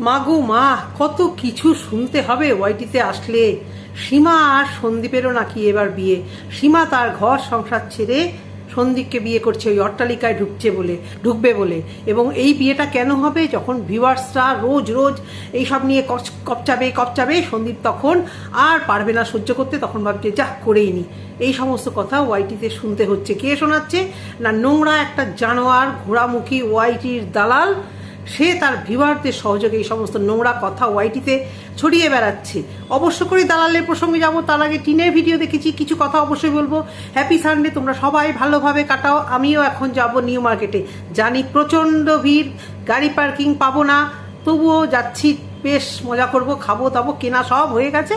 মাগো মা, কত কিছু শুনতে হবে ওয়াইটিতে আসলে। সীমা আর সন্দীপেরও নাকি এবার বিয়ে। সীমা তার ঘর সংসার ছেড়ে সন্দীপকে বিয়ে করছে, ওই অট্টালিকায় ঢুকছে বলে, ঢুকবে বলে। এবং এই বিয়েটা কেন হবে? যখন ভিউয়ার্সরা রোজ রোজ এইসব নিয়ে কচ- কপচাবে কপচাবে, সন্দীপ তখন আর পারবে না সহ্য করতে। তখন ভাবছে, যা, করেই নি। এই সমস্ত কথা ওয়াইটিতে শুনতে হচ্ছে। কে শোনাচ্ছে? না নোংরা একটা জানোয়ার ঘোড়ামুখী ওয়াইটির দালাল সে তার ভিউয়ারদের সহযোগে এই সমস্ত নোংরা কথা ওয়াইটিতে ছড়িয়ে বেড়াচ্ছে। অবশ্য করে দালালের প্রসঙ্গে যাব, তার আগে টিনের ভিডিও দেখেছি, কিছু কথা অবশ্যই বলব। হ্যাপি সানডে তোমরা সবাই ভালোভাবে কাটাও। আমিও এখন যাব নিউ মার্কেটে। জানি প্রচণ্ড ভিড়, গাড়ি পার্কিং পাবো না, তবুও যাচ্ছি, বেশ মজা করব, খাব, দাবো, কেনা সব হয়ে গেছে।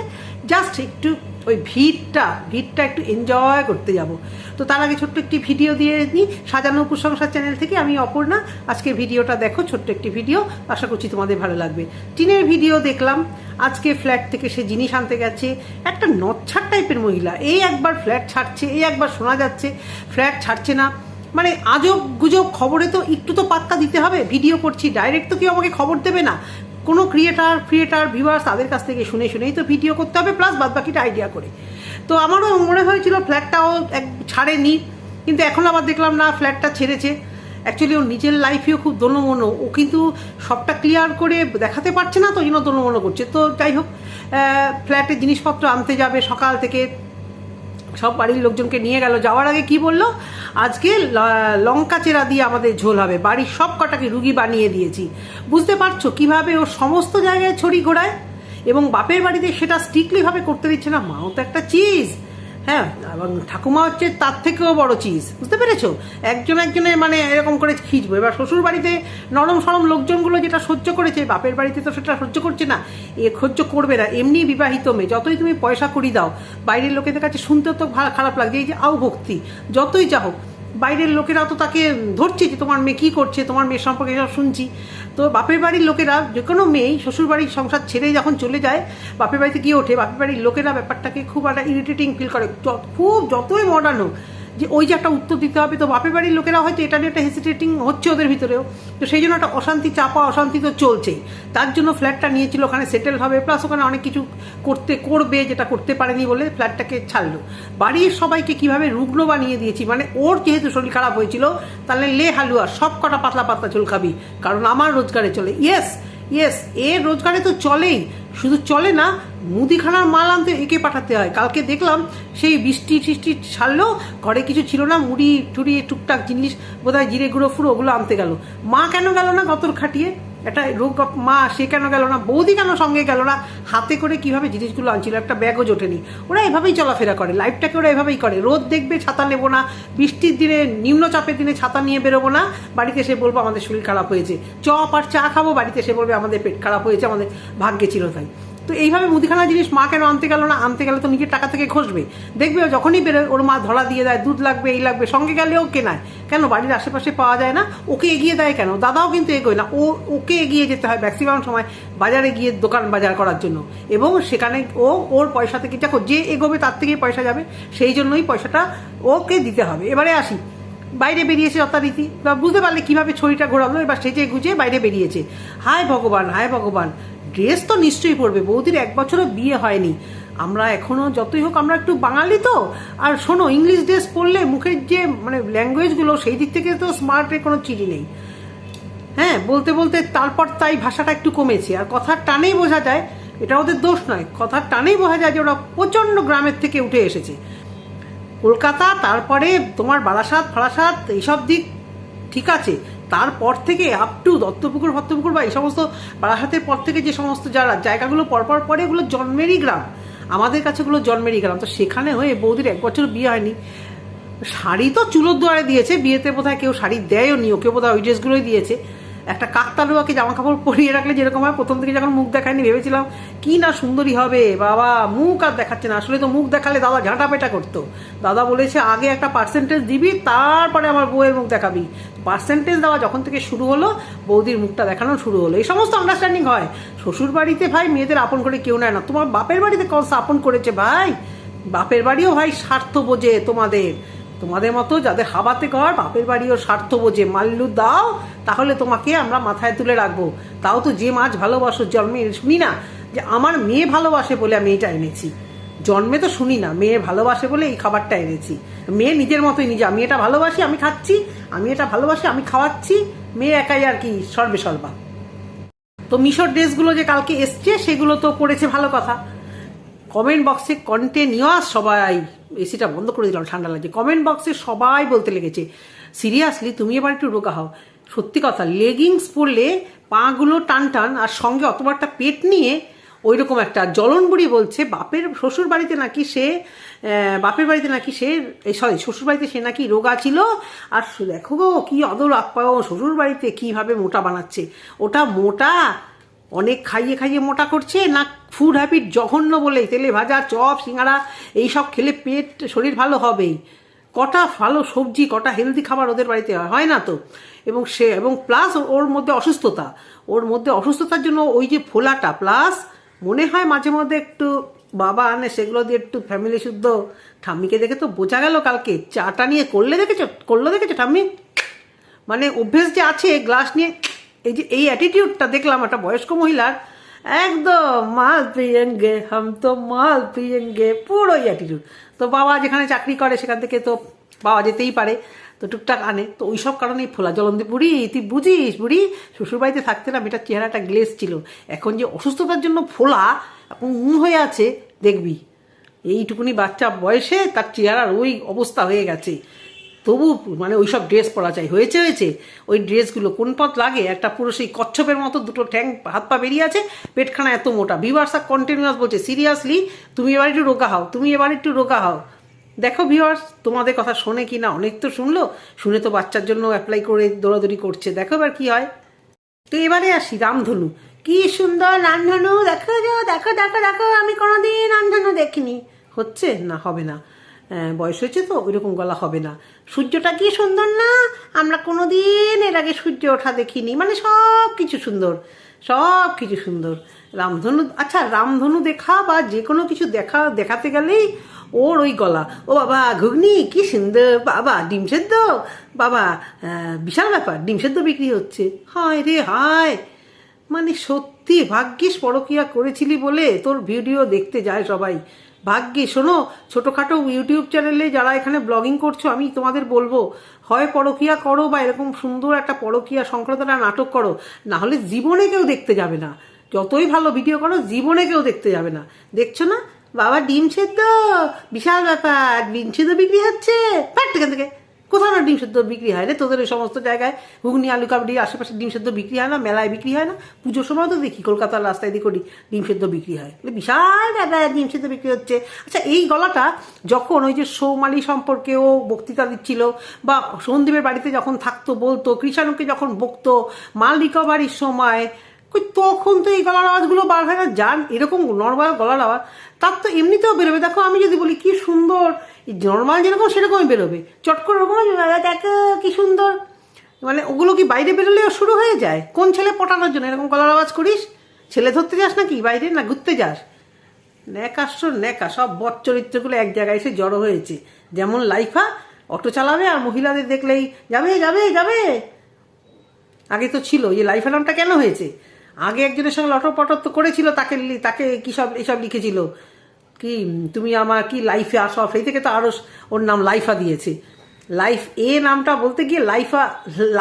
জাস্ট একটু ওই ভিড়টা ভিড়টা একটু এনজয় করতে যাব। তো তার আগে ছোট্ট একটি ভিডিও দিয়ে নিই। সাজানো কুসংসার চ্যানেল থেকে আমি অপর্ণা। আজকে ভিডিওটা দেখো, ছোট্ট একটি ভিডিও আশা করছি তোমাদের ভালো লাগবে। টিনের ভিডিও দেখলাম। আজকে ফ্ল্যাট থেকে সে জিনিস আনতে গেছে। একটা নচ্ছার টাইপের মহিলা। এই একবার ফ্ল্যাট ছাড়ছে, এই একবার শোনা যাচ্ছে। ফ্ল্যাট ছাড়ছে না। মানে আজব গুজব খবরে তো একটু তো পাত্তা দিতে হবে। ভিডিও করছি ডাইরেক্ট তো কেউ আমাকে খবর দেবে না। কোনো ক্রিয়েটার ক্রিয়েটার ভিউয়ার্স তাদের কাছ থেকে শুনে শুনেই তো ভিডিও করতে হবে প্লাস বাদ বাকিটা আইডিয়া করে। তো আমারও মনে হয়েছিল ফ্ল্যাটটাও এক ছাড়েনি, কিন্তু এখন আবার দেখলাম না ফ্ল্যাটটা ছেড়েছে। অ্যাকচুয়ালি ওর নিজের লাইফেও খুব দোনমনো ও কিন্তু সবটা ক্লিয়ার করে দেখাতে পারছে না, তো ওই জন্য দোনমনো করছে। তো যাই হোক ফ্ল্যাটের জিনিসপত্র আনতে যাবে সকাল থেকে। সব বাড়ির লোকজনকে নিয়ে গেল। যাওয়ার আগে কি বলল? আজকে লঙ্কা চেরা দিয়ে আমাদের ঝোল হবে। বাড়ির সব কটাকে রুগী বানিয়ে দিয়েছি। বুঝতে পারছ কীভাবে ও সমস্ত জায়গায় ছড়ি ঘোড়ায় এবং বাপের বাড়িতে সেটা স্ট্রিক্টলি ভাবে করতে দিচ্ছে না? মাও তো একটা চিজ হ্যাঁ এবং ঠাকুমা হচ্ছে তার থেকেও বড় চিজ বুঝতে পেরেছ? একজন একজনের মানে এরকম করে খিঁচবো। এবার শ্বশুর বাড়িতে নরম সরম লোকজনগুলো যেটা সহ্য করেছে, বাপের বাড়িতে তো সেটা সহ্য করছে না, এ সহ্য করবে না। এমনি বিবাহিত মেয়ে, যতই তুমি পয়সা করি দাও, বাইরের লোকেদের কাছে শুনতেও তো খারাপ লাগছে। এই যে আও ভক্তি, যতই যা হোক, বাইরের লোকেরা তো তাকে ধরছে যে তোমার মেয়ে কী করছে, তোমার মেয়ের সম্পর্কে এসব শুনছি। তো বাপের বাড়ির লোকেরা, যে কোনো মেয়েই শ্বশুর বাড়ির সংসার ছেড়ে যখন চলে যায়, বাপের বাড়িতে গিয়ে ওঠে, বাপের বাড়ির লোকেরা ব্যাপারটাকে খুব একটা ইরিটেটিং ফিল করে। খুব, যতই মডার্ন হোক যে ওই যে একটা উত্তর দিতে হবে, তো বাপের বাড়ির লোকেরা হয়তো এটা নিয়ে একটা হেসিটেটিং হচ্ছে ওদের ভিতরেও। তো সেই জন্য একটা অশান্তি চাপা, অশান্তি তো চলছেই। তার জন্য ফ্ল্যাটটা নিয়েছিল, ওখানে সেটেল হবে প্লাস ওখানে অনেক কিছু করতে, করবে, যেটা করতে পারেনি বলে ফ্ল্যাটটাকে ছাড়লো। বাড়ির সবাইকে কীভাবে রুগ্ন বানিয়ে দিয়েছি মানে ওর যেহেতু শরীর খারাপ হয়েছিল, তাহলে লে হালুয়া, সব কটা পাতলা পাতলা চুল খাবি, কারণ আমার রোজগারে চলে। ইয়েস ইয়েস এর রোজগারে তো চলেই, শুধু চলে না মুদিখানার মাল আনতে একে পাঠাতে হয়। কালকে দেখলাম সেই বৃষ্টি টিষ্টি ছাড়লো ঘরে কিছু ছিল না, মুড়ি টুড়ি, টুকটাক জিনিস, বোধহয় জিরে গুঁড়ো ফুড়ো ওগুলো আনতে গেল। মা কেন গেল না গতর খাটিয়ে? একটা রোগ মা, সে কেন গেল না? বৌদি কেন সঙ্গে গেল না? হাতে করে কীভাবে জিনিসগুলো আনছিল? একটা ব্যাগও জোটেনি। ওরা এভাবেই চলাফেরা করে, লাইফটাকে ওরা এভাবেই করে। রোদ দেখবে, ছাতা নেব না। বৃষ্টির দিনে, নিম্নচাপের দিনে ছাতা নিয়ে বেরোবো না। বাড়িতে এসে বলব, আমাদের শরীর খারাপ হয়েছে। চপ আর চা খাব, বাড়িতে এসে বলবে, আমাদের পেট খারাপ হয়েছে, আমাদের ভাগ্যে ছিল তাই তো এইভাবে মুদিখানা জিনিস মা কেন আনতে গেল না? আনতে গেলে তো নিজের টাকা থেকে খসবে দেখবে যখনই বেরোয় ওর মা ধরা দিয়ে দেয়, দুধ লাগবে, এই লাগবে, সঙ্গে গেলেও কেনায়। কেন? বাড়ির আশেপাশে পাওয়া যায় না। ওকে এগিয়ে দেয় কেন? দাদাও কিন্তু এগোয় না। ও, ওকে এগিয়ে যেতে হয় ম্যাক্সিমাম সময় বাজারে গিয়ে দোকান বাজার করার জন্য। এবং সেখানে ও, ওর পয়সা থেকে দেখো, যে এগোবে তার থেকেই পয়সা যাবে। সেই জন্যই পয়সাটা ওকে দিতে হবে। এবারে আসি। বাইরে বেরিয়েছে যথারীতি। বা বুঝতে পারলে কীভাবে ছড়িটা ঘোরালো। এবার সেজে গুজে বাইরে বেরিয়েছে। হায় ভগবান হায় ভগবান। ড্রেস তো নিশ্চয়ই পরবে বৌদির এক বছরও বিয়ে হয়নি। আমরা এখনও যতই হোক, আমরা একটু বাঙালি তো। আর শোনো ইংলিশ ড্রেস পরলে মুখের যে মানে ল্যাঙ্গুয়েজগুলো সেই দিক থেকে তো স্মার্টের কোনো চিঠি নেই। হ্যাঁ বলতে বলতে তারপর তাই ভাষাটা একটু কমেছে। আর কথার টানেই বোঝা যায়, এটা ওদের দোষ নয়। কথার টানেই বোঝা যায় যে ওরা প্রচণ্ড গ্রামের থেকে উঠে এসেছে। কলকাতা, তারপরে তোমার বারাসাত, ফারাসাত, এইসব দিক ঠিক আছে। তারপর থেকে আপ টু দত্তপুকুর ভত্তপুকুর বা এই সমস্ত বারাসাতের পর থেকে যে সমস্ত যারা জায়গাগুলো পরপর পরে এগুলো জন্মেরই গ্রাম। আমাদের কাছে এগুলো জন্মেরই গ্রাম। তো সেখানে হয়ে বৌদির এক বছর বিয়ে হয়নি। শাড়ি তো চুলোর দ্বারে দিয়েছে। বিয়েতে বোধহয় কেউ শাড়ি দেয়ও নি। ওকে বোধহয় ওই ড্রেসগুলোই দিয়েছে। একটা কাকতালুয়াকে জামা কাপড় পরিয়ে রাখলে যেরকম হয়, প্রথম থেকে যখন মুখ দেখায়নি ভেবেছিলাম, কি না সুন্দরী হবে, বাবা, মুখ আর দেখাচ্ছে না। আসলে তো মুখ দেখালে দাদা ঝাঁটা পেটা করতো। দাদা বলেছে, আগে একটা পার্সেন্টেজ দিবি, তারপরে আমার বউয়ের মুখ দেখাবি। পার্সেন্টেজ দেওয়া যখন থেকে শুরু হলো, বৌদির মুখটা দেখানো শুরু হলো। এই সমস্ত আন্ডারস্ট্যান্ডিং হয়। শ্বশুর বাড়িতে ভাই, মেয়েদের আপন করে কেউ নেয় না। তোমার বাপের বাড়িতে কনসা আপন করেছে ভাই। বাপের বাড়িও ভাই স্বার্থ বোঝে তোমাদের। তোমাদের মতো যাদের হাবাতে ঘর, বাপের বাড়িও স্বার্থ বোঝে মাল্লু দাও, তাহলে তোমাকে আমরা মাথায় তুলে রাখব। তাও তো যে মাছ ভালোবাসো জন্মে শুনি না যে আমার মেয়ে ভালোবাসে বলে আমি এটা এনেছি। জন্মে তো শুনি না, মেয়ে ভালোবাসে বলে এই খাবারটা এনেছি। মেয়ে নিজের মতোই নিজে, আমি এটা ভালোবাসি, আমি খাচ্ছি, আমি এটা ভালোবাসি, আমি খাওয়াচ্ছি, মেয়ে একাই আর কি সর্বে সর্বা। তো মিশর ড্রেসগুলো যে কালকে এসছে, সেগুলো তো পড়েছে ভালো কথা। কমেন্ট বক্সে কন্টিনিউয়াস সবাই এসিটা বন্ধ করে দিলাম, ঠান্ডা লাগছে। কমেন্ট বক্সে সবাই বলতে লেগেছে সিরিয়াসলি তুমি এবার একটু রোগা হও। সত্যি কথা লেগিংস পরলে পাগুলো টান টান আর সঙ্গে অত বড় একটা পেট নিয়ে ওই রকম একটা জ্বলনবুড়ি বলছে, বাপের শ্বশুর বাড়িতে নাকি সে বাপের বাড়িতে নাকি সে সরি শ্বশুর বাড়িতে সে নাকি রোগা ছিল? আর দেখো গো, কি অদর আপ্যায়ন শ্বশুর বাড়িতে কীভাবে মোটা বানাচ্ছে? ওটা মোটা অনেক খাইয়ে খাইয়ে মোটা করছে, না ফুড হ্যাবিট জঘন্য বলে তেলে ভাজা, চপ সিঙ্গারা এইসব খেলে পেট, শরীর ভালো হবেই। কটা ভালো সবজি, কটা হেলদি খাবার ওদের বাড়িতে হয় না তো? এবং সে, এবং প্লাস ওর মধ্যে অসুস্থতা। ওর মধ্যে অসুস্থতার জন্য ওই যে ফোলাটা প্লাস মনে হয় মাঝে মধ্যে একটু বাবা আনে, সেগুলো দিয়ে একটু ফ্যামিলি শুদ্ধ। ঠাম্মিকে দেখে তো বোঝা গেল কালকে, চাটা নিয়ে করলে দেখেছ? করল দেখেছ ঠাম্মি? মানে অভ্যেস যে আছে গ্লাস নিয়ে এই যে, এই অ্যাটিটিউডটা দেখলাম একটা বয়স্ক মহিলার, একদম মাল পিয়েঙ্গে হাম তো মাল পিয়েঙ্গে পুরো অ্যাটিটিউড তো বাবা যেখানে চাকরি করে সেখান থেকে তো বাবা যেতেই পারে, তো টুকটাক আনে। তো ওই সব কারণেই ফোলা জলন্দি বুড়ি, তুই বুঝিস বুড়ি শ্বশুরবাড়িতে থাকতে না মেয়েটার চেহারাটা গ্লেস ছিল। এখন যে অসুস্থতার জন্য ফোলা, এখন উম হয়ে আছে, দেখবি। এইটুকুনি বাচ্চা বয়সে তার চেহারার ওই অবস্থা হয়ে গেছে। তবু মানে ওই সব ড্রেস পরা চাই হয়েছে হয়েছে। ওই ড্রেসগুলো কোন পথ লাগে? একটা পুরো সেই কচ্ছপের মতো দুটো ঠ্যাং হাত পা বেরিয়ে আছে, পেটখানা এত মোটা। আর কন্টিনিউয়াস বলছে সিরিয়াসলি তুমি এবার একটু রোগা হও, তুমি এবার একটু রোগা হও। দেখো ভিওয়ার্স তোমাদের কথা শোনে কি না অনেক তো শুনলো। শুনে তো বাচ্চার জন্য অ্যাপ্লাই করে দৌড়াদৌড়ি করছে। দেখো এবার কি হয়। তো এবারে আসি রামধনু। কি সুন্দর রামধনু। দেখো দেখো দেখো দেখো, আমি কোনোদিন রামধনু দেখিনি। হচ্ছে? না, হবে না। বয়স হয়েছে তো, ওইরকম গলা হবে না। সূর্যটা কি সুন্দর না? আমরা কোনো দিন এর আগে সূর্য ওঠা দেখিনি। মানে সব কিছু সুন্দর সব কিছু সুন্দর। রামধনু আচ্ছা রামধনু দেখা বা যে কোনো কিছু দেখা, দেখাতে গেলেই ওর ওই গলা। ও বাবা, ঘুগনি, কি সুন্দর। বাবা, ডিম সেদ্ধ? বাবা বিশাল ব্যাপার, ডিম সেদ্ধ বিক্রি হচ্ছে। হায় রে হায়! মানে সত্যি ভাগ্যিস পরকিয়া করেছিলি বলে তোর ভিডিও দেখতে যায় সবাই। ভাগ্যে, শোনো, ছোটোখাটো ইউটিউব চ্যানেলে যারা এখানে ব্লগিং করছ, আমি তোমাদের বলব, হয় পরকিয়া করো বা এরকম সুন্দর একটা পরকিয়া সংক্রান্ত নাটক করো না হলে জীবনে কেউ দেখতে যাবে না। যতই ভালো ভিডিও করো, জীবনে কেউ দেখতে যাবে না। দেখছ না? বাবা, ডিম সেদ্ধ! বিশাল ব্যাপার! ডিম সেদ্ধ বিক্রি হচ্ছে! থেকে। কোথাও না ডিম সেদ্ধ বিক্রি হয় রে? তোদের ওই সমস্ত জায়গায় ঘুগনি, আলু কাবড়ি আশেপাশে ডিম সেদ্ধ বিক্রি হয় না, মেলায় বিক্রি হয় না? পুজোর সময় তো দেখি কলকাতার রাস্তায় দিকে ডিম সেদ্ধ বিক্রি হয়। বিশাল জায়গায় ডিম সেদ্ধ বিক্রি হচ্ছে। আচ্ছা এই গলাটা যখন ওই যে সৌমালি সম্পর্কে ও বক্তৃতা দিচ্ছিল বা সন্দীপের বাড়িতে যখন থাকতো, বলতো, কৃষাণুকে যখন বকতো মাল রিকভারির সময় তখন তো এই গলার আওয়াজগুলো বার হয় না? যান, এরকম নর্মাল গলার আওয়াজ, তার তো এমনিতেও বেরোবে। দেখো, আমি যদি বলি কি সুন্দর নর্মাল যেরকম সেরকমই বেরোবে। চট করে ওরকম হবে, "বাবা, দেখো কি সুন্দর। মানে ওগুলো কি বাইরে বেরোলেও শুরু হয়ে যায়? কোন ছেলে পটানোর জন্য? এরকম গলার আওয়াজ করিস? ছেলে ধরতে যাস নাকি? বাইরে না ঘুরতে যাস? ন্যাকাশ্র ন্যাকা সব বট চরিত্রগুলো এক জায়গায় এসে জড়ো হয়েছে। যেমন লাইফা অটো চালাবে আর মহিলাদের দেখলেই যাবে যাবে যাবে। আগে তো ছিল যে লাইফা নামটা কেন হয়েছে? আগে একজনের সঙ্গে লটর পটর তো করেছিল তাকে তাকে কী সব এসব লিখেছিল? কি, তুমি আমার কি লাইফে আসো? সেই থেকে তো আরও ওর নাম লাইফা দিয়েছে। লাইফ এ নামটা বলতে গিয়ে লাইফা,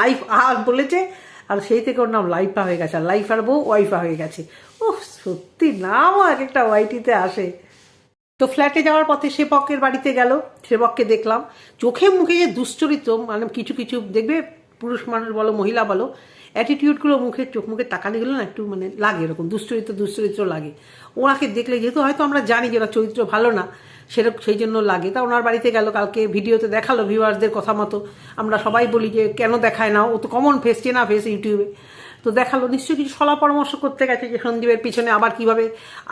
লাইফ আর বলেছে, আর সেই থেকে ওর নাম লাইফা হয়ে গেছে। আর লাইফার বউ ওয়াইফা হয়ে গেছে। ও সত্যি নামও এক একটা ওয়াইটিতে আসে। তো ফ্ল্যাটে যাওয়ার পথে সেবকের বাড়িতে গেল। সেবককে দেখলাম। চোখে মুখে যে দুশ্চরিত্র মানে কিছু কিছু দেখবে পুরুষ মানুষ বলো, মহিলা বলো অ্যাটিটিউডগুলো মুখে, চোখ মুখে তাকানিগুলো না একটু মানে লাগে এরকম দুশ্চরিত্র দুশ্চরিত্র লাগে। ওনাকে দেখলে যেহেতু হয়তো আমরা জানি যে ওরা চরিত্র ভালো না সেরকম সেই জন্য লাগে। তা ওনার বাড়িতে গেল, কালকে ভিডিওতে দেখাল ভিউয়ার্সদের কথা মতো। আমরা সবাই বলি যে, কেন দেখায় না? ও তো কমন ফেস চেনা ফেস ইউটিউবে। তো দেখাল, নিশ্চয়ই কিছু সলা পরামর্শ করতে গেছে যে সন্দীপের পিছনে আবার কীভাবে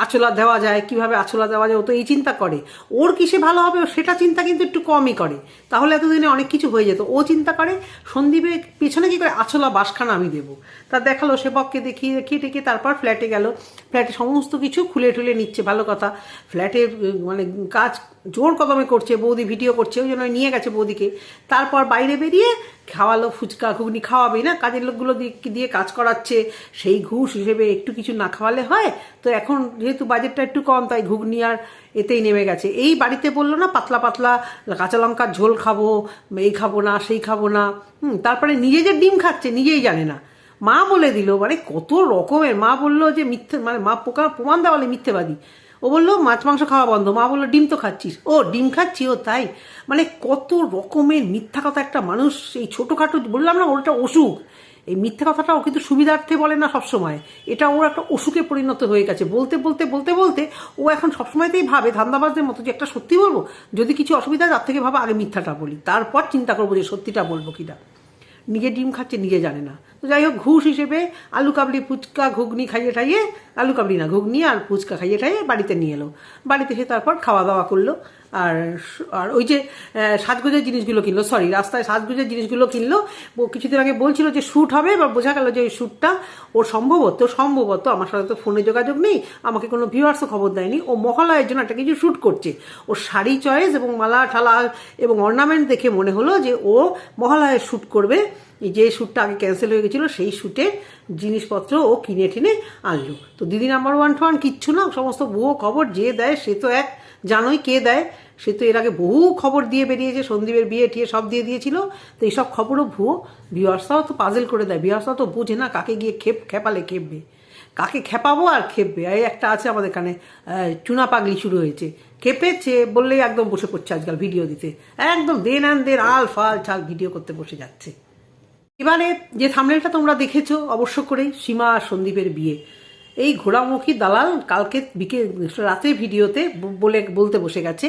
আচলা দেওয়া যায়, কীভাবে আচলা দেওয়া যায়, ও তো এই চিন্তা করে। ওর কিসে ভালো হবে সেটা চিন্তা কিন্তু একটু কমই করে। তাহলে এতদিনে অনেক কিছু হয়ে যেত। ও চিন্তা করে, সন্দীপের পিছনে কি করে আচলা বাসখানা আমি দেবো? তা দেখাল সেবককে দেখিয়ে দেখিয়ে টেকে তারপর ফ্ল্যাটে গেল। ফ্ল্যাটে সমস্ত কিছু খুলে ঠুলে নিচ্ছে, ভালো কথা। ফ্ল্যাটে মানে কাজ জোর কদমে করছে, বৌদি ভিডিও করছে, ওই জন্য নিয়ে গেছে বৌদিকে। তারপর বাইরে বেরিয়ে খাওয়ালো ফুচকা ঘুগনি খাওয়াবেই না? কাজের লোকগুলো দিয়ে কাজ করাচ্ছে? সেই ঘুষ হিসেবে একটু কিছু না খাওয়ালে হয়? তো এখন যেহেতু বাজেটটা একটু কম, তাই ঘুগনি আর এতেই নেমে গেছে। এই বাড়িতে বলল না, পাতলা পাতলা কাঁচা লঙ্কার ঝোল খাব, এই খাব না, সেই খাব না। হুম, তারপরে নিজে যে ডিম খাচ্ছে, নিজেই জানে না। মা বলে দিল মানে কত রকমের। মা বলল যে মিথ্যে মানে মা পোকা, প্রমাণ দেওয়ালে মিথ্যেবাদী। ও বলল, মাছ, মাংস খাওয়া বন্ধ। মা বলল, ডিম তো খাচ্ছিস। ও, ডিম খাচ্ছি ও, তাই? মানে কত রকমের মিথ্যা কথা একটা মানুষ এই ছোটোখাটো, বললাম না ওটা অসুখ, এই মিথ্যা কথাটা ও কিন্তু সুবিধার্থে বলে না সবসময়। এটা ওর একটা অসুখে পরিণত হয়ে গেছে। বলতে বলতে বলতে বলতে ও এখন সবসময়তেই ভাবে, ধান্দাবাজদের মতো যে একটা সত্যি বলব, যদি কিছু অসুবিধা তার থেকে ভাবে আগে মিথ্যাটা বলি। তারপর চিন্তা করব যে সত্যিটা বলব কিনা। নিজে ডিম খাচ্ছে, নিজে জানে না। তো যাই হোক, ঘুষ হিসেবে আলু, কাবলি, ফুচকা, ঘুগনি খাইয়ে ঠাইয়ে, আলু, কাবলি না, ঘুগনি আর ফুচকা খাইয়ে ঠাইয়ে বাড়িতে নিয়ে এলো। বাড়িতে এসে তারপর খাওয়া দাওয়া করল। আর আর ওই যে সাজগোজের জিনিসগুলো কিনলো সরি রাস্তায় সাজগোজের জিনিসগুলো কিনলো। ও কিছুদিন আগে বলছিল যে শ্যুট হবে বা বোঝা গেল যে ওই শ্যুটটা ওর সম্ভবত সম্ভবত আমার সাথে তো ফোনে যোগাযোগ নেই, আমাকে কোনো ভিউয়ার্সও খবর দেয়নি। ও মহালয়ের জন্য একটা কিছু শ্যুট করছে। ও শাড়ি চয়েস এবং মালা, ঠালা এবং অর্নামেন্ট দেখে মনে হলো যে ও মহালয়ের শ্যুট করবে। যে শ্যুটটা আগে ক্যান্সেল হয়ে গেছিল, সেই শ্যুটের জিনিসপত্র ও কিনে টিনে আনলো। তো দিদি নাম্বার ওয়ান ওয়ান কিচ্ছু না, সমস্ত ভুয়ো খবর যে দেয় সে তো এক, জানোই কে দেয়। সে তো এর আগে বহু খবর দিয়ে বেরিয়েছে, সন্দীপের বিয়ে টিয়ে সব দিয়ে দিয়েছিল। তো এইসব খবরও ভুয়ো। ভিউয়ার্সরাও তো পাজেল করে দেয় ভিউয়ার্সরাও তো বোঝে না কাকে গিয়ে খেপ, খেপালে খেপবে। কাকে খেপাবো আর খেপবে? এই একটা আছে আমাদের এখানে চুনা পাগলি শুরু হয়েছে। খেপেছে বললেই একদম বসে পড়ছে আজকাল ভিডিও দিতে। একদম দেন আন দেন আল ফাল চাল ভিডিও করতে বসে যাচ্ছে। এবারে যে থামনেলটা তোমরা দেখেছ, অবশ্য করে সীমা আর সন্দীপের বিয়ে। এই ঘোড়ামুখী দালাল কালকে বিকেল, রাতে ভিডিওতে বলে, বলতে বসে গেছে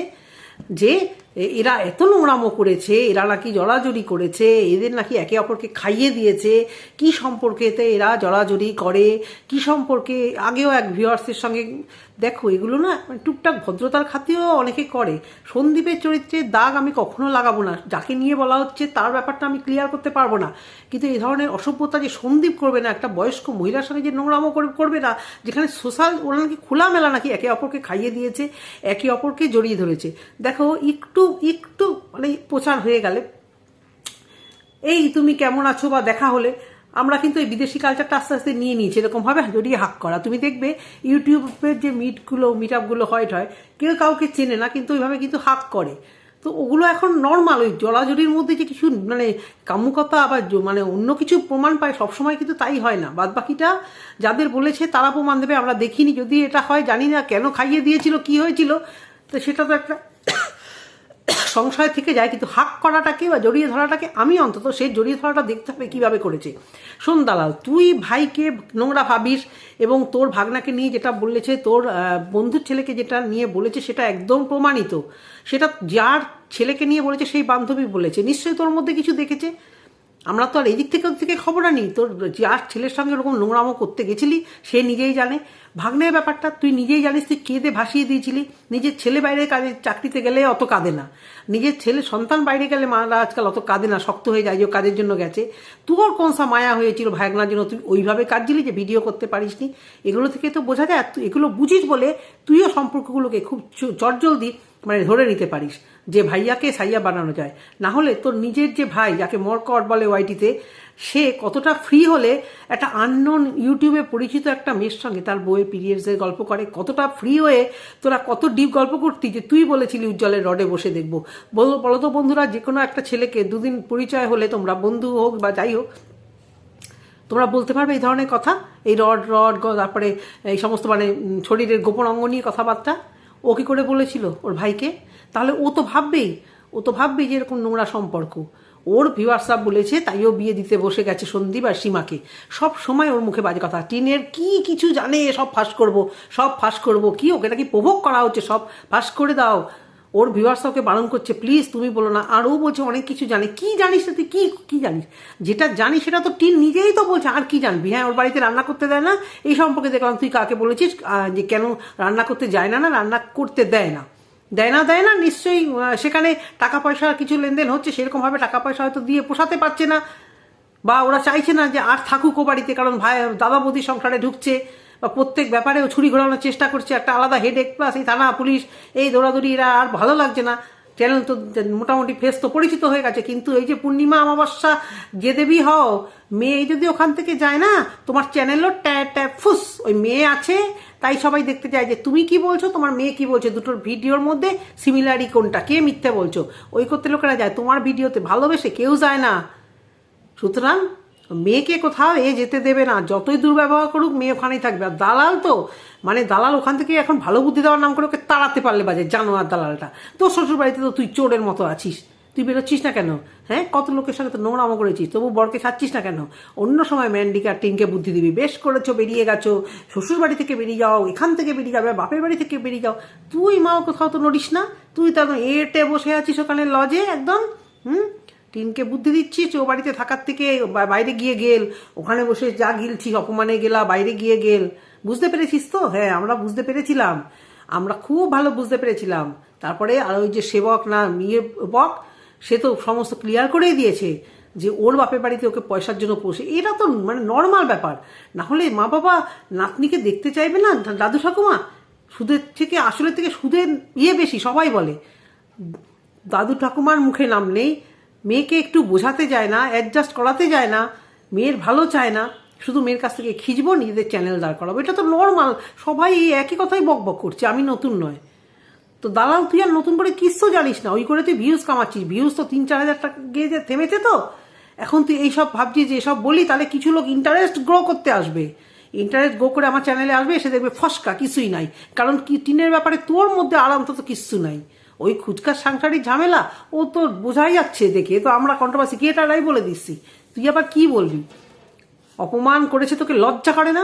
যে এরা এত নোংরামো করেছে, এরা নাকি জড়াজড়ি করেছে, এদের নাকি একে অপরকে খাইয়ে দিয়েছে, কি সম্পর্কেতে এরা জড়াজড়ি করে, কি সম্পর্কে আগেও এক ভিউয়ার্সের সঙ্গে, দেখো এগুলো না মানে টুকটাক ভদ্রতার খাতিও অনেকে করে। সন্দীপের চরিত্রের দাগ আমি কখনো লাগাবো না, যাকে নিয়ে বলা হচ্ছে তার ব্যাপারটা আমি ক্লিয়ার করতে পারব না। কিন্তু এই ধরনের অসভ্যতা যে সন্দীপ করবে না, একটা বয়স্ক মহিলার সঙ্গে যে নোংরামো করে- করবে না, যেখানে সোশ্যাল ওরা নাকি খোলামেলা নাকি একে অপরকে খাইয়ে দিয়েছে, একে অপরকে জড়িয়ে ধরেছে। দেখো, একটু একটু একটু মানে প্রচার হয়ে গেলে, এই তুমি কেমন আছো বা দেখা হলে, আমরা কিন্তু এই বিদেশি কালচারটা আস্তে আস্তে নিয়ে নিয়েছি। এরকমভাবে জড়িয়ে হাক করা। তুমি দেখবে ইউটিউবের যে মিটগুলো মিট আপগুলো হয় হয়, কেউ কাউকে চেনে না, কিন্তু ওইভাবে কিন্তু হাক করে। তো ওগুলো এখন নর্মাল ওই জড়াজড়ির মধ্যে যে কিছু মানে কামুকতা আবার মানে অন্য কিছু প্রমাণ পায়, সবসময় কিন্তু তাই হয় না। বাদ বাকিটা যাদের বলেছে, তারা প্রমাণ দেবে, আমরা দেখিনি। যদি এটা হয়, জানি না কেন খাইয়ে দিয়েছিল, কি হয়েছিল, তো সেটা তো একটা সংশয় থেকে যায়, কিন্তু হাক করাটাকে বা জড়িয়ে ধরাটাকে আমি অন্তত সে জড়িয়ে ধরাটা দেখতে হবে কীভাবে করেছে। শোন দালাল, তুই ভাইকে নোংরা ভাবিস এবং তোর ভাগনাকে নিয়ে যেটা বলেছে, তোর বন্ধুর ছেলেকে যেটা নিয়ে বলেছে সেটা একদম প্রমাণিত। সেটা যার ছেলেকে নিয়ে বলেছে সেই বান্ধবী বলেছে। নিশ্চয়ই তোর মধ্যে কিছু দেখেছে? আমরা তো আর এদিক থেকে থেকে খবর আনি। তোর যার ছেলের সঙ্গে ওরকম নোংরামো করতে গেছিলি, সে নিজেই জানে। ভাগ্নের ব্যাপারটা, তুই নিজেই জানিস তুই কেঁদে ভাসিয়ে দিয়েছিলি। নিজের ছেলে বাইরে কাজে, চাকরিতে গেলে অত কাঁদে না। নিজের ছেলে সন্তান বাইরে গেলে মারা আজকাল অত কাঁদে না, শক্ত হয়ে যায় যে কাজের জন্য গেছে। তোর কোন সা মায়া হয়েছিল ভাগনার জন্য? তুই ওইভাবে কাঁদছিলি যে ভিডিও করতে পারিসনি? এগুলো থেকে তো বোঝা যায়, তুই এগুলো বুঝিস বলে তুইও সম্পর্কগুলোকে খুব চটজলদি মানে ধরে নিতে পারিস যে ভাইয়াকে সাইয়া বানানো যায়। না হলে তোর নিজের যে ভাই যাকে মরকট বলে ওয়াইটিতে, সে কতটা ফ্রি হলে একটা আননোন ইউটিউবে পরিচিত একটা মেয়ের সঙ্গে তার বইয়ের পিরিয়ডসের গল্প করে, কতটা ফ্রি হয়ে তোরা কত ডিপ গল্প করতি যে তুই বলেছিলি উজ্জ্বলের রডে বসে দেখব। বলো তো বন্ধুরা যে কোনো একটা ছেলেকে দুদিন পরিচয় হলে তোমরা বন্ধু হোক বা যাই হোক তোমরা বলতে পারবে এই ধরনের কথা? এই রড রড তারপরে এই সমস্ত মানে শরীরের গোপন অঙ্গ নিয়ে কথাবার্তা? ও কি করে বলেছিল ওর ভাইকে? তাহলে ও তো ভাববেই, ও তো ভাববেই যে এরকম নোংরা সম্পর্ক। ওর ভিউয়ার্সরা বলেছে, তাই ও বিয়ে দিতে বসে গেছে সন্দীপ আর সীমাকে। সব সময় ওর মুখে বাজে কথা। টিনের কি কিছু জানে, সব ফাঁস করব, সব ফাঁস করব। কি ওকে নাকি প্রভোগ করা হচ্ছে? সব ফাঁস করে দাও। ওর ভিউয়ার্স ওকে বারণ করছে প্লিজ তুমি বলো না। আর ও বলছে, অনেক কিছু জানে। কি জানিস তুই? কি কি জানিস? যেটা জানিস সেটা তো টিন নিজেই তো বলছে, আর কি জানবি? হ্যাঁ ওর বাড়িতে রান্না করতে দেয় না, এই সম্পর্কে দেখলাম, তুই কাকে বলেছিস যে কেন রান্না করতে যায় না না, রান্না করতে দেয় না। দেয় না দেয় না, নিশ্চয়ই সেখানে টাকা পয়সা কিছু লেনদেন হচ্ছে, সেরকমভাবে টাকা পয়সা হয়তো দিয়ে পোষাতে পারছে না। বা ওরা চাইছে না যে আর থাকুক ও বাড়িতে, কারণ ভাই দাদা বৌদি সংসারে ঢুকছে। বা প্রত্যেক ব্যাপারে ও ছুরি ঘোরানোর চেষ্টা করছে, একটা আলাদা হেডেক প্লাস এই থানা পুলিশ, এই দৌড়াদৌড়ি এরা আর ভালো লাগছে না। চ্যানেল তো মোটামুটি ফেস তো পরিচিত হয়ে গেছে, কিন্তু এই যে পূর্ণিমা অমাবস্যা, যে দেবী হও, মেয়ে যদি ওখান থেকে যায় না, তোমার চ্যানেলও ট্যা ট্যাপ ফুস, ওই মেয়ে আছে, তাই সবাই দেখতে চায় যে তুমি কি বলছো, তোমার মেয়ে কি বলছে, দুটোর ভিডিওর মধ্যে সিমিলারি কোনটা, কে মিথ্যে বলছো? ওই করতে লোকেরা যায়, তোমার ভিডিওতে ভালোবেসে কেউ যায় না। সুতরাং মেয়েকে কোথাও এ যেতে দেবে না। যতই দুর্ব্যবহার করুক, মেয়ে ওখানেই থাকবে। আর দালাল তো মানে দালাল ওখান থেকে এখন ভালো বুদ্ধি দেওয়ার নাম করে ওকে তাড়াতে পারলে বাজে জানো আর দালালটা। তোর শ্বশুর বাড়িতে তো তুই চোরের মতো আছিস। তুই বেরোচ্ছিস না কেন? হ্যাঁ? কত লোকের সঙ্গে তো নোংরামো করেছিস? তবু বরকে খাচ্ছিস না কেন? অন্য সময় ম্যান্ডিকে আর টিনকে বুদ্ধি দিবি। বেশ করেছ, বেরিয়ে গেছো। শ্বশুর বাড়ি থেকে বেরিয়ে যাও, এখান থেকে বেরিয়ে যাবে, বাপের বাড়ি থেকে বেরিয়ে যাও। তুই মাও কোথাও তো নড়িস না? তুই তো একদম এটে বসে আছিস ওখানে লজে একদম? হুম? টিনকে বুদ্ধি দিচ্ছিস? ও বাড়িতে থাকার থেকে বাইরে গিয়ে গেল। ওখানে বসে যা গিলছিস অপমানে গেলা, বাইরে গিয়ে গেল। বুঝতে পেরেছিস তো? হ্যাঁ আমরা বুঝতে পেরেছিলাম। আমরা খুব ভালো বুঝতে পেরেছিলাম। তারপরে আর ওই যে সেবক না ইয়ে বক, সে তো সমস্ত ক্লিয়ার করেই দিয়েছে যে ওর বাপের বাড়িতে ওকে পয়সার জন্য পোষে। এটা তো মানে নর্মাল ব্যাপার। না হলে মা বাবা নাতনিকে দেখতে চাইবে না, দাদু ঠাকুমা? সুদের থেকে, আসলের থেকে সুদের ইয়ে বেশি, সবাই বলে। দাদু ঠাকুমার মুখে নাম নেই। মেয়েকে একটু বোঝাতে যায় না অ্যাডজাস্ট করাতে যায় না, মেয়ের ভালো চায় না, শুধু মেয়ের কাছ থেকে খিচবো, নিজেদের চ্যানেল দাঁড় করাবো। এটা তো নর্মাল সবাই এই একই কথাই বক বক করছে, আমি নতুন নয়। তো দালাল, তুই আর নতুন করে কিচ্ছু জানিস না, ওই করে তুই ভিউজ কামাচ্ছিস ভিউজ তো তিন চার হাজার টাকা গিয়ে থেমেছে তো। এখন তুই এইসব ভাবছিস যে এসব বলি, তাহলে কিছু লোক ইন্টারেস্ট গ্রো করতে আসবে। ইন্টারেস্ট গ্রো করে আমার চ্যানেলে আসবে, এসে দেখবে ফসকা, কিছুই নাই। কারণ কি, টিনের ব্যাপারে তোর মধ্যে আরাম তো কিচ্ছু নাই। ওই খুচকার সাংসারিক ঝামেলা, ও তো বোঝাই যাচ্ছে দেখে তো আমরা কন্ট্রোভার্সি রাই বলে দিচ্ছি? তুই আবার কি বলবি? অপমান করেছে তোকে, লজ্জা করে না?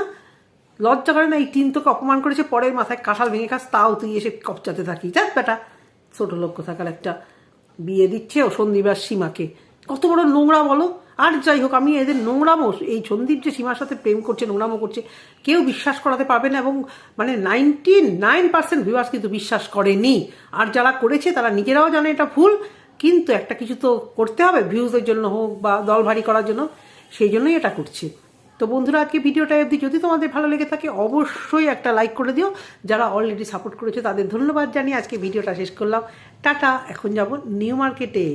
লজ্জা করে না এই টিন তোকে অপমান করেছে, পরের মাথায় কাঁঠাল ভেঙে খাস, তাও তুই এসে কপচাতে থাকি। যাক বেটা, ছোট লক্ষ্য থাকার একটা বিয়ে দিচ্ছে ও সন্দীপ আর সীমাকে। কত বড় নোংরা বলো? আর যাই হোক, আমি এদের নোংরামো, এই সন্দীপ যে সীমার সাথে প্রেম করছে, নোংরামো করছে, কেউ বিশ্বাস করাতে পারবে না এবং মানে নাইনটি নাইন পার্সেন্ট ভিউয়ার্স কিন্তু বিশ্বাস করেনি। আর যারা করেছে, তারা নিজেরাও জানে এটা ভুল, কিন্তু একটা কিছু তো করতে হবে ভিউজের জন্য হোক বা দল ভারী করার জন্য, সেই জন্যই এটা করছে। তো বন্ধুরা, আজকে ভিডিওটা অবধি যদি তোমাদের ভালো লেগে থাকে, অবশ্যই একটা লাইক করে দিও। যারা অলরেডি সাপোর্ট করেছে, তাদের ধন্যবাদ জানিয়ে আজকে ভিডিওটা শেষ করলাম। টাটা, এখন যাব নিউ মার্কেটে।